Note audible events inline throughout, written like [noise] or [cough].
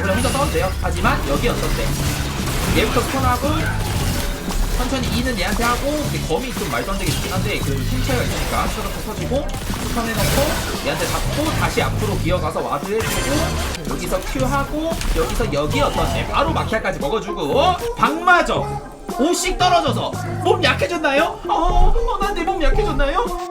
그냥 혼자 싸워도 돼요. 하지만 여기 어떤데? 얘부터 스턴하고 천천히 E는 얘한테 하고 근데 검이 좀 말도 안 되게 좋긴 한데 그힘 차이가 있으니까 셔터터 터지고 스턴해놓고 얘한테 잡고 다시 앞으로 기어가서 와드 해주고 여기서 Q 하고 여기서 여기 어떤데? 바로 마키아까지 먹어주고 방마저 5씩 떨어져서 몸 약해졌나요? 어, 어 난내 몸 약해졌나요?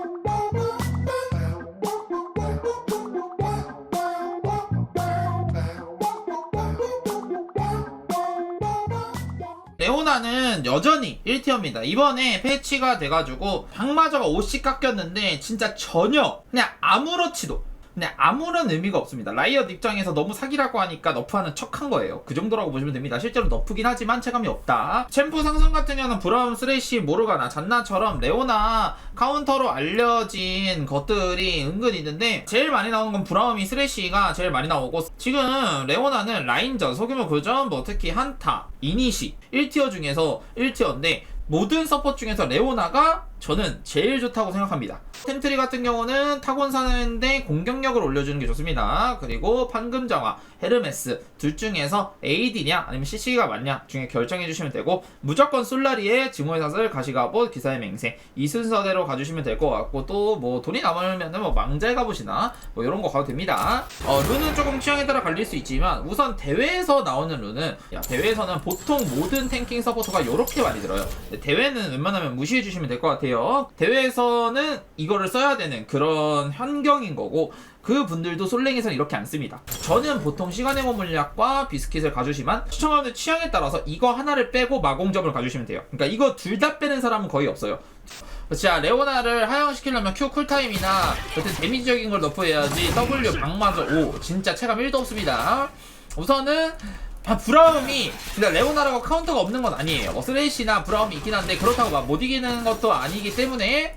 레오나는 여전히 1티어입니다. 이번에 패치가 돼가지고 방마저가 5씩 깎였는데 진짜 전혀 그냥 아무렇지도 그냥 아무런 의미가 없습니다. 라이엇 입장에서 너무 사기라고 하니까 너프하는 척한 거예요. 그 정도라고 보시면 됩니다. 실제로 너프긴 하지만 체감이 없다. 챔프 상승 같은 경우는 브라운, 쓰레쉬, 모르가나, 잔나처럼 레오나 카운터로 알려진 것들이 은근 있는데 제일 많이 나오는 건 브라움이 쓰레쉬가 제일 많이 나오고 지금 레오나는 라인전, 소규모 교전, 뭐 특히 한타, 이니시 1티어 중에서 1티어인데 모든 서포트 중에서 레오나가 저는 제일 좋다고 생각합니다. 텐트리 같은 경우는 타곤 사는데 공격력을 올려주는 게 좋습니다. 그리고 판금정화, 헤르메스 둘 중에서 AD냐 아니면 CC가 맞냐 중에 결정해 주시면 되고 무조건 솔라리에 증오의 사슬, 가시가봇, 기사의 맹세 이 순서대로 가주시면 될 것 같고 또 뭐 돈이 남으면 은 뭐 망잘 가봇이나 뭐 이런 거 가도 됩니다. 어, 룬은 조금 취향에 따라 갈릴 수 있지만 우선 대회에서 나오는 룬은 야 대회에서는 보통 모든 탱킹 서포터가 이렇게 많이 들어요. 대회는 웬만하면 무시해 주시면 될 것 같아요. 대회에서는 이거를 써야 되는 그런 환경인 거고 그 분들도 솔랭에서는 이렇게 안 씁니다. 저는 보통 시간의 몸 물약과 비스킷을 가주시만 시청자분들 취향에 따라서 이거 하나를 빼고 마공점을 가주시면 돼요. 그러니까 이거 둘 다 빼는 사람은 거의 없어요. 자 레오나를 하향시키려면 Q 쿨타임이나 여튼 데미지적인 걸 너프해야지 W 방마저 5 진짜 체감 1도 없습니다. 우선은 아, 브라움이 근데 레오나라고 카운터가 없는 건 아니에요. 뭐 쓰레이시나 브라움이 있긴 한데 그렇다고 막 못 이기는 것도 아니기 때문에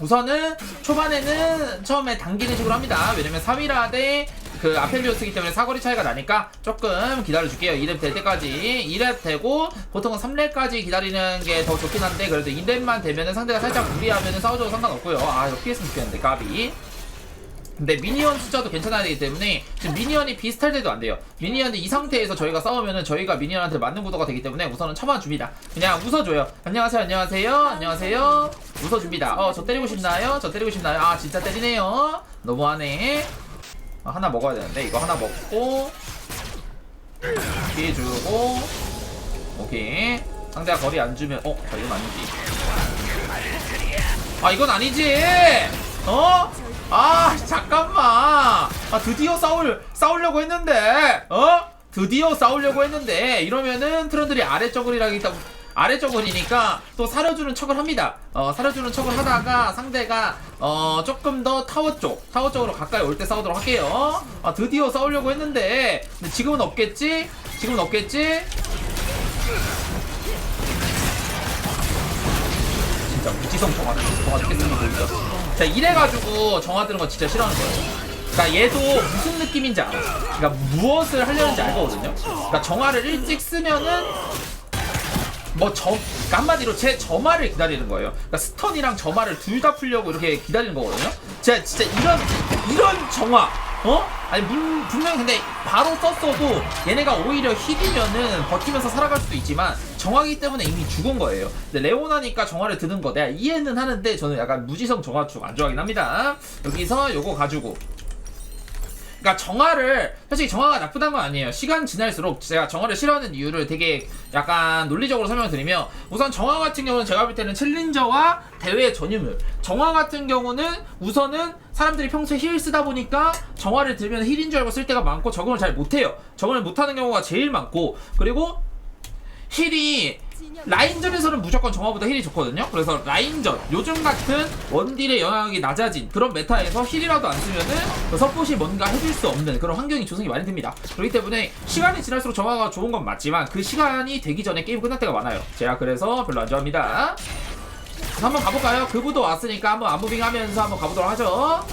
우선은 초반에는 처음에 당기는 식으로 합니다. 왜냐면 3위라 대그 아펠리오스기 때문에 사거리 차이가 나니까 조금 기다려줄게요. 2렙 될 때까지 2렙 되고 보통은 3렙까지 기다리는 게 더 좋긴 한데 그래도 2렙만 되면은 상대가 살짝 무리하면은 싸워줘도 상관없고요. 아 이거 피했으면 좋겠는데 까비. 근데 미니언 숫자도 괜찮아야 되기 때문에 지금 미니언이 비슷할 때도 안 돼요. 미니언이 이 상태에서 저희가 싸우면은 저희가 미니언한테 맞는 구도가 되기 때문에 우선은 쳐봐줍니다. 그냥 웃어줘요. 안녕하세요, 안녕하세요, 안녕하세요. 웃어줍니다. 어, 저 때리고 싶나요? 저 때리고 싶나요? 아, 진짜 때리네요. 너무하네. 아, 하나 먹어야 되는데 이거 하나 먹고 피해주고 오케이. 상대가 거리 안 주면 어, 자, 이건 아니지. 아, 이건 아니지. 어? 아 잠깐만 아 드디어 싸울 싸우려고 했는데 어 드디어 싸우려고 했는데 이러면은 트런들이 아래쪽을이라기 때문에 아래쪽을이니까 또 사려주는 척을 합니다. 어, 사려주는 척을 하다가 상대가 어, 조금 더 타워 쪽, 타워 쪽으로 가까이 올 때 싸우도록 할게요. 아, 드디어 싸우려고 했는데, 근데 지금은 없겠지? 지금은 없겠지? 진짜 무지성 거 보이죠? 자, 이래가지고 정화 드는 거 진짜 싫어하는 거예요. 그러니까 얘도 무슨 느낌인지 알아. 그러니까 무엇을 하려는지 알거든요. 그러니까 정화를 일찍 쓰면은 뭐 점, 그러니까 한마디로 제 점화를 기다리는 거예요. 그러니까 스턴이랑 점화를 둘 다 풀려고 이렇게 기다리는 거거든요. 제가 진짜 이런 이런 정화, 어? 아니 분, 분명히 근데 바로 썼어도 얘네가 오히려 힐이면은 버티면서 살아갈 수도 있지만 정화기 때문에 이미 죽은 거예요. 근데 레오나니까 정화를 드는 거 내가 이해는 하는데 저는 약간 무지성 정화 쪽안 좋아하긴 합니다. 여기서 요거 가지고 그러니까 정화를 솔직히 정화가 나쁘다는 건 아니에요. 시간 지날수록 제가 정화를 싫어하는 이유를 되게 약간 논리적으로 설명드리면 우선 정화 같은 경우는 제가 볼 때는 챌린저와 대회 전유물. 정화 같은 경우는 우선은 사람들이 평소에 힐 쓰다 보니까 정화를 들면 힐인 줄 알고 쓸 때가 많고 적응을 잘 못해요. 적응을 못하는 경우가 제일 많고 그리고 힐이 라인전에서는 무조건 정화보다 힐이 좋거든요. 그래서 라인전 요즘 같은 원딜의 영향이 낮아진 그런 메타에서 힐이라도 안 쓰면은 그 서폿이 뭔가 해줄 수 없는 그런 환경이 조성이 많이 됩니다. 그렇기 때문에 시간이 지날수록 정화가 좋은 건 맞지만 그 시간이 되기 전에 게임 끝날 때가 많아요. 제가 그래서 별로 안 좋아합니다. 한번 가볼까요? 그부도 왔으니까 한번 안무빙 하면서 한번 가보도록 하죠.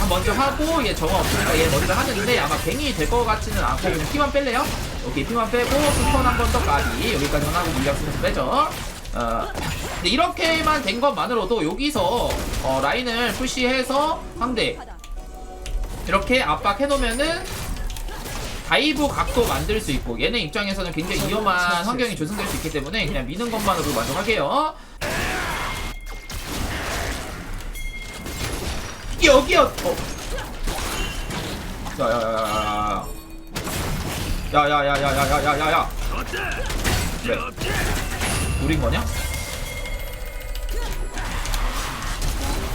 한 먼저 하고 얘 정화 없으니까 얘 먼저 하는데 아마 갱이 될 것 같지는 않고 그냥 피만 뺄래요? 오케이 피만 빼고 스턴 한 번 더 까비 여기까지만 하고 물약 쓰면서 빼죠. 어, 근데 이렇게만 된 것만으로도 여기서 어, 라인을 푸시해서 상대 이렇게 압박해 놓으면은 다이브 각도 만들 수 있고 얘네 입장에서는 굉장히 위험한 환경이 조성될 수 있기 때문에 그냥 미는 것만으로 만족할게요. 여기요. 어. 야야야야야야. 야야야야야야야 야야. 왜? 우린 거냐?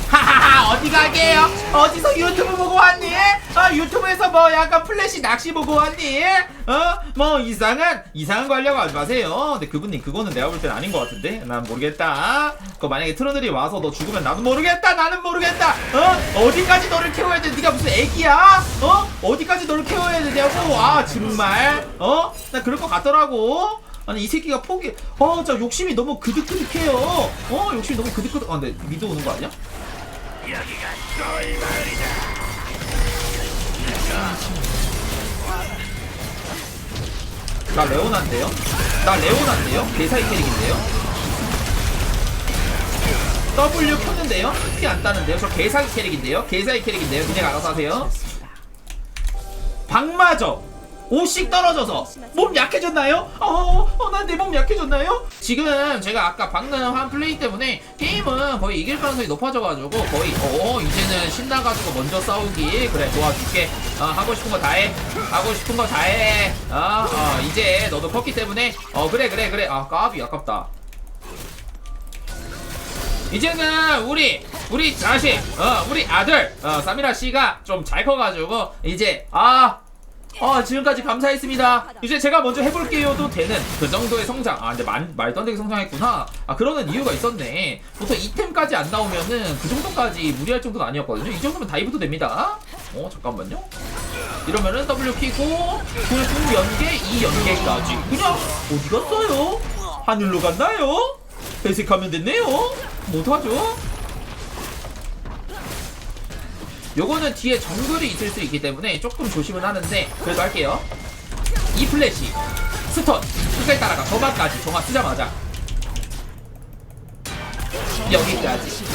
하하하 어디 가게요? 어디서 유튜브 보고 왔니? 아 유튜브에서 뭐 약간 플래시 낚시 보고 왔니? 어 뭐 이상한 이상한 거 하려고 하지 마세요. 근데 그분님 그거는 내가 볼 땐 아닌 것 같은데 난 모르겠다. 그 만약에 트러들이 와서 너 죽으면 나도 모르겠다. 나는 모르겠다. 어 어디까지 너를 케어해야 돼? 네가 무슨 애기야? 어 어디까지 너를 케어해야 되냐고? 아 정말 어 나 그럴 것 같더라고. 아니 이 새끼가 포기 어 진짜 욕심이 너무 그득그득해요 어 욕심이 너무 그득그득 아 근데 미드 오는 거 아니야? 나 레오나인데요? 나 레오나인데요? 개사이 캐릭인데요? W 켰는데요? 피 안 따는데요? 저 개사기 캐릭인데요? 개사기 캐릭인데요? 그냥 알아서 하세요 방마저 5씩 떨어져서 몸 약해졌나요? 어, 어, 난 내 몸 약해졌나요? 지금 제가 아까 방금 한 플레이 때문에 게임은 거의 이길 가능성이 높아져가지고 거의 어 이제는 신나가지고 먼저 싸우기 그래 도와줄게. 어, 하고 싶은 거 다 해. 하고 싶은 거 다 해. 어, 어, 이제 너도 컸기 때문에. 어 그래 그래 그래. 아 까비 아깝다. 이제는 우리 우리 자식 어 우리 아들 어 사미라 씨가 좀 잘 커가지고 이제 아 어, 지금까지 감사했습니다. 이제 제가 먼저 해볼게요도 되는 그 정도의 성장. 아, 근데 말, 말도 안 되게 성장했구나. 아, 그러는 이유가 있었네. 보통 이템까지 안 나오면은 그 정도까지 무리할 정도는 아니었거든요. 이 정도면 다이브도 됩니다. 어, 잠깐만요. 이러면은 W 키고, 그 연계, 이 연계까지. 그냥, 어디 갔어요? 하늘로 갔나요? 배색하면 됐네요. 못하죠? 요거는 뒤에 정글이 있을 수 있기 때문에 조금 조심은 하는데 그래도 할게요. 이 플래시. 스턴. 끝까지 따라가. 저만까지. 정화 쓰자마자. 여기까지.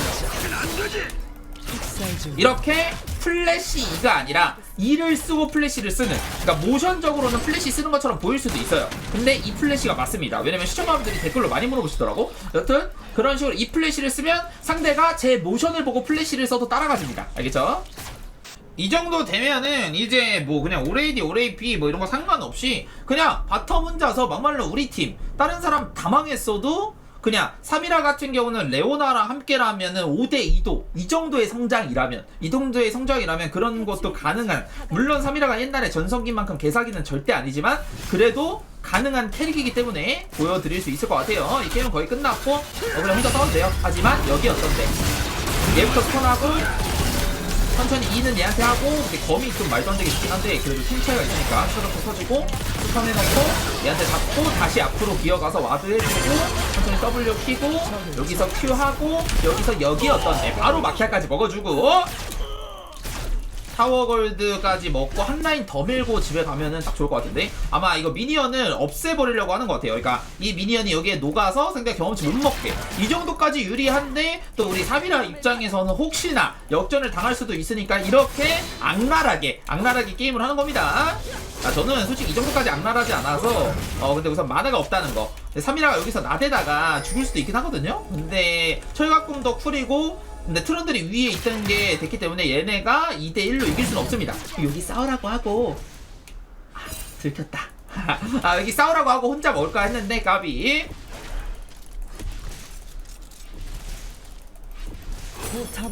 이렇게 플래시 2가 아니라 2를 쓰고 플래시를 쓰는. 그러니까 모션적으로는 플래시 쓰는 것처럼 보일 수도 있어요. 근데 이 플래시가 맞습니다. 왜냐면 시청자분들이 댓글로 많이 물어보시더라고. 여튼 그런 식으로 이 플래시를 쓰면 상대가 제 모션을 보고 플래시를 써도 따라가줍니다. 알겠죠? 이 정도 되면은 이제 뭐 그냥 오레이디 오레이피 뭐 이런 거 상관없이 그냥 바텀 혼자서 막말로 우리 팀 다른 사람 다 망했어도 그냥 3이라 같은 경우는 레오나랑 함께라면은 5대 2도 이 정도의 성장이라면 이 정도의 성장이라면 그런 것도 가능한 물론 3이라가 옛날에 전성기만큼 개사기는 절대 아니지만 그래도 가능한 캐릭이기 때문에 보여드릴 수 있을 것 같아요. 이 게임은 거의 끝났고 어, 그냥 혼자 싸워도 돼요. 하지만 여기 어떤데? 얘부터 스턴하고 천천히 2는 얘한테 하고 근데 검이 좀 말도 안 되게 좋긴 한데 그래도 팀 차이가 있으니까 셔럽도 터지고 스턴 해놓고 얘한테 잡고 다시 앞으로 기어가서 와드 해주고 천천히 W 키고 여기서 Q 하고 여기서 여기 어떤데 바로 마키아까지 먹어주고 타워 골드까지 먹고 한 라인 더 밀고 집에 가면은 딱 좋을 것 같은데? 아마 이거 미니언을 없애버리려고 하는 것 같아요. 그러니까 이 미니언이 여기에 녹아서 상대가 경험치 못 먹게. 이 정도까지 유리한데 또 우리 사비라 입장에서는 혹시나 역전을 당할 수도 있으니까 이렇게 악랄하게 악랄하게 게임을 하는 겁니다. 아, 저는 솔직히 이 정도까지 악랄하지 않아서 어 근데 우선 만화가 없다는 거. 3이라가 여기서 나대다가 죽을 수도 있긴 하거든요? 근데 철갑꿈도 쿨이고 근데 트론들이 위에 있다는 게 됐기 때문에 얘네가 2대1로 이길 수는 없습니다. 여기 싸우라고 하고 아, 들켰다. [laughs] 아 여기 싸우라고 하고 혼자 먹을까 했는데 까비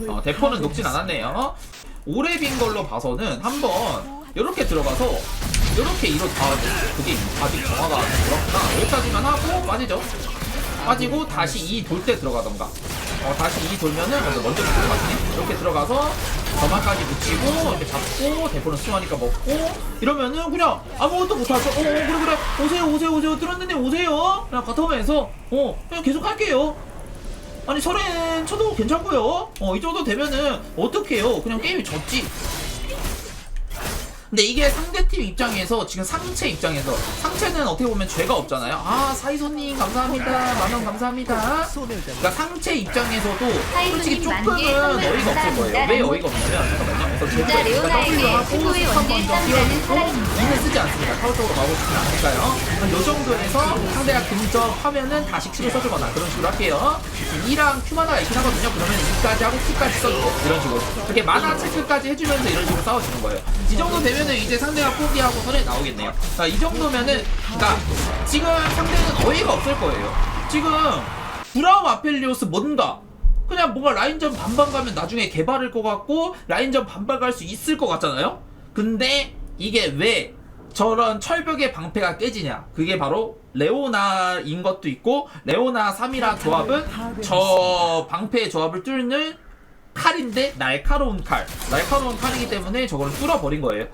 어, 대포는 녹진 않았네요. 오래 빈 걸로 봐서는 한번 이렇게 들어가서 이렇게 이로 아 그게 아직 정화가 그렇구나 여기까지만 하고 빠지죠. 빠지고 다시 이 돌 때 들어가던가 어 다시 이 돌면은 먼저 먼저 것 같네 이렇게 들어가서 점화까지 붙이고 이렇게 잡고 대포는 수하니까 먹고 이러면은 그냥 아무것도 못하죠. 어, 어 그래 그래. 오세요 오세요 오세요. 뚫었는데 오세요. 그냥 바텀에서 어 그냥 계속 할게요. 아니 설엔 쳐도 괜찮고요. 어이 정도 되면은 어떡해요? 그냥 게임이 졌지 근데 이게 상대팀 입장에서 지금 상체 입장에서 상체는 어떻게 보면 죄가 없잖아요. 아 사이소님 감사합니다. 만원 감사합니다. 그러니까 상체 입장에서도 솔직히 조금은 어이가 없을 거예요. 왜. 어이가 없냐면 잠깐만요. 그래서 진짜 레오나에게 최고의 원딜 쌈이라는 사랑입니다. 이는 쓰지 않습니다. 타워 쪽으로 가고 싶진 않으니까요. 이 정도에서 상대가 근접하면은 다시 큐를 써주거나 그런 식으로 할게요. 2랑 큐마나가 있긴 하거든요. 그러면 2까지 하고 큐까지 써주고 이런 식으로 이렇게 마나 체크까지 해주면서 이런 식으로 싸워주는 거예요. 이 정도 되면 은 이제 상대가 포기하고 선에 나오겠네요. 자, 이 정도면은 그러니까 지금 상대는 어이가 없을 거예요. 지금 브라움 아펠리오스 뭔가 그냥 뭔가 라인전 반반 가면 나중에 개발할 것 같고 라인전 반반 갈 수 있을 것 같잖아요. 근데 이게 왜 저런 철벽의 방패가 깨지냐? 그게 바로 레오나인 것도 있고 레오나 3이라 조합은 저 방패의 조합을 뚫는 칼인데 날카로운 칼. 날카로운 칼이기 때문에 저걸 뚫어버린 거예요.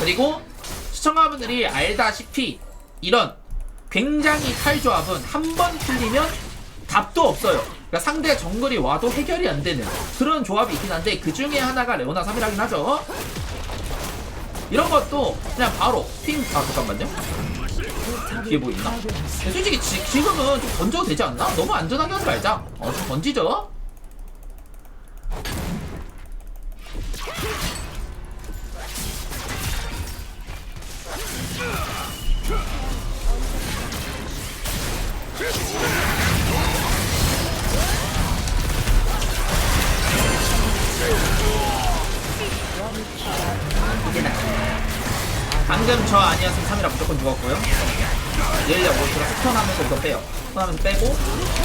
그리고 시청자분들이 알다시피 이런 굉장히 칼 조합은 한번 틀리면 답도 없어요. 그러니까 상대 정글이 와도 해결이 안 되는 그런 조합이 있긴 한데 그 중에 하나가 레오나 3이라긴 하죠. 이런 것도 그냥 바로 팀, 아, 잠깐만요. 뒤에 뭐 있나? 근데 솔직히 지, 지금은 좀 던져도 되지 않나? 너무 안전하게 하지 말자. 어, 좀 던지죠? 방금 저 아니었으면 3이라 무조건 죽었고요. 얘를 뭐 제가 스턴하면서 이거 빼요. 스턴하면서 빼고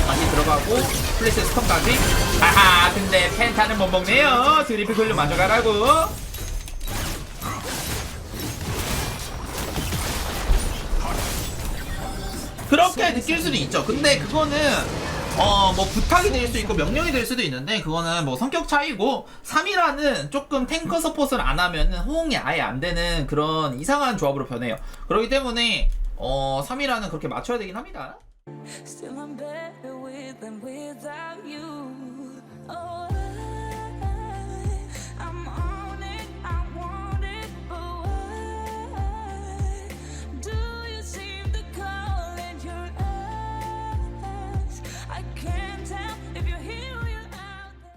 다시 들어가고 플래시 스턴까지. 아하 근데 펜타는 못 먹네요. 드리플 돌려 맞아가라고. 그렇게 느낄 수도 있죠. 근데 그거는 어 뭐 부탁이 될 수 있고 명령이 될 수도 있는데 그거는 뭐 성격 차이고 3이라는 조금 탱커 서폿을 안 하면은 호응이 아예 안 되는 그런 이상한 조합으로 변해요. 그렇기 때문에 어 3이라는 그렇게 맞춰야 되긴 합니다. Still, I'm better with than without you. Oh,